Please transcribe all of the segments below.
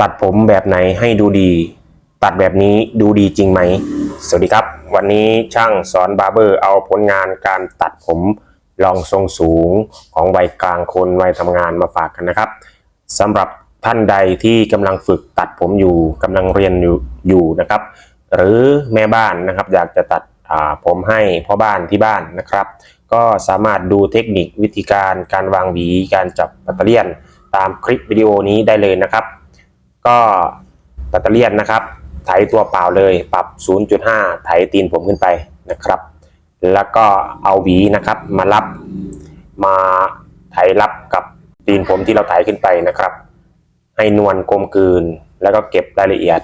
ตัดผมแบบไหนให้ดูดี ตัดแบบนี้ดูดีจริงไหม สวัสดีครับ วันนี้ช่างสอนบาร์เบอร์เอาผลงานการตัดผมลองทรงสูงของวัยกลางคนวัยทำงานมาฝากกันนะครับสำหรับท่านใดที่กำลังฝึกตัดผมอยู่กำลังเรียนอยู่อยู่นะครับ หรือแม่บ้านนะครับ อยากจะตัดผมให้พ่อบ้านที่บ้านนะครับ ก็สามารถดูเทคนิควิธีการการวางหวีการจับปัตเตอร์เลียน ตามคลิปวิดีโอนี้ได้เลยนะครับ ก็ปัตเตอร์เลียนนะครับไถตัวเปล่าเลยปรับ 0.5 ไถตีนผมขึ้นไปนะครับ แล้วก็เอาหวีนะครับมารับมาไถรับกับตีนผมที่เราไถขึ้นไปนะครับ ให้นวลกลมกลืน แล้วก็เก็บรายละเอียด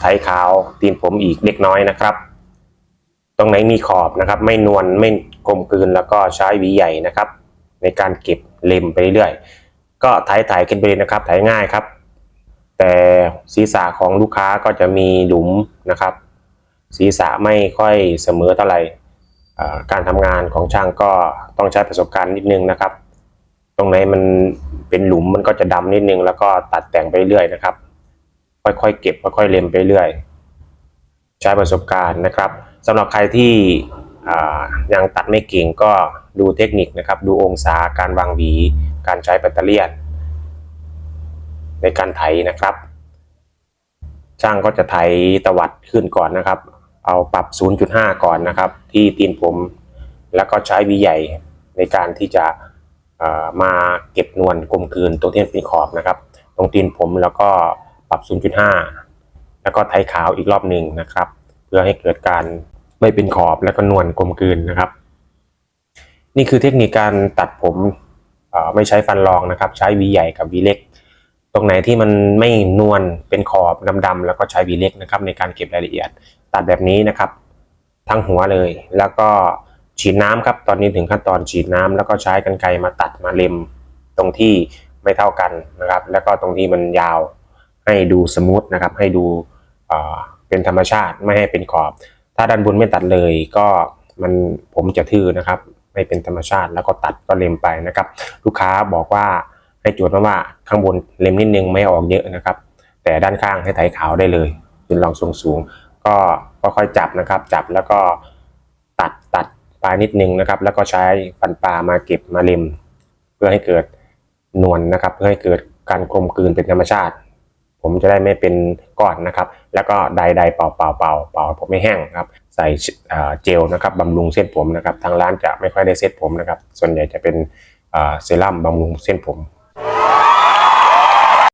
ไถขาวตีนผมอีกเล็กน้อยนะครับ ตรงไหนมีขอบนะครับ ไม่นวลไม่กลมกลืนแล้วก็ใช้หวีใหญ่นะครับ ในการเก็บเล็มไปเรื่อยๆก็ไถไถขึ้นไปเลยนะครับไถง่ายครับ แต่ศีรษะของลูกค้าก็จะมีหลุมนะครับ ศีรษะไม่ค่อยเสมอเท่าไหร่การทำงานของช่างก็ต้องใช้ประสบการณ์นิดนึงนะครับ ตรงไหนมันเป็นหลุมมันก็จะดำนิดนึง แล้วก็ตัดแต่งไปเรื่อยนะครับ ค่อยๆเก็บค่อยๆเล็มไปเรื่อยใช้ประสบการณ์นะครับสำหรับใครที่ยังตัดไม่เก่งก็ดูเทคนิคนะครับ ดูองศาการวางหวี การใช้แบตเตอรี่ยน ในการไถนะครับ ช่างก็จะไถตวัดขึ้นก่อนนะครับ เอาปรับ 0.5 ก่อนนะครับ ที่ตีนผม แล้วก็ใช้วีใหญ่ในการที่จะมาเก็บนวลกลมกลืนตรงที่เป็นขอบนะครับ ตรงตีนผมแล้วก็ปรับ 0.5 แล้วก็ไถขาวอีกรอบหนึ่งนะครับ เพื่อให้เกิดการไม่เป็นขอบแล้วก็นวลกลมกลืนนะครับ นี่คือเทคนิคการตัดผมไม่ใช้ฟันรองนะครับ ใช้วีใหญ่กับวีเล็ก ตรงไหนที่มันไม่นวลเป็นขอบดำๆแล้วก็ใช้วีเล็กนะครับในการเก็บรายละเอียด ตัดแบบนี้นะครับ ทั้งหัวเลย แล้วก็ฉีดน้ำครับ ตอนนี้ถึงขั้นตอนฉีดน้ำแล้วก็ใช้กรรไกรมาตัดมาเล็ม ตรงที่ไม่เท่ากันนะครับ แล้วก็ตรงที่มันยาวให้ดูสมูทนะครับ ให้ดูเป็นธรรมชาติไม่ให้เป็นขอบ ถ้าด้านบนไม่ตัดเลยก็มันผมจะทื่อนะครับ ไม่เป็นธรรมชาติแล้วก็ตัดก็เล็มไปนะครับ ลูกค้าบอกว่า ให้จดมาว่าข้างบนเล็มนิดนึงไม่ออกเยอะนะครับ แต่ด้านข้างให้ไถขาวได้เลยจนลองทรงสูง ก็ค่อยๆจับนะครับ จับแล้วก็ตัดตัดปลายนิดนึงนะครับ แล้วก็ใช้ฟันปลามาเก็บมาเล็ม เพื่อให้เกิดนวลนะครับ เพื่อให้เกิดการกลมกลืนเป็นธรรมชาติ ผมจะได้ไม่เป็นก้อนนะครับ แล้วก็ไดไดเป่าเป่าเป่าเป่าผมไม่แห้งครับ ใส่เจลนะครับบำรุงเส้นผมนะครับ ทางร้านจะไม่ค่อยได้เซ็ตผมนะครับ ส่วนใหญ่จะเป็นเซรั่มบำรุงเส้นผม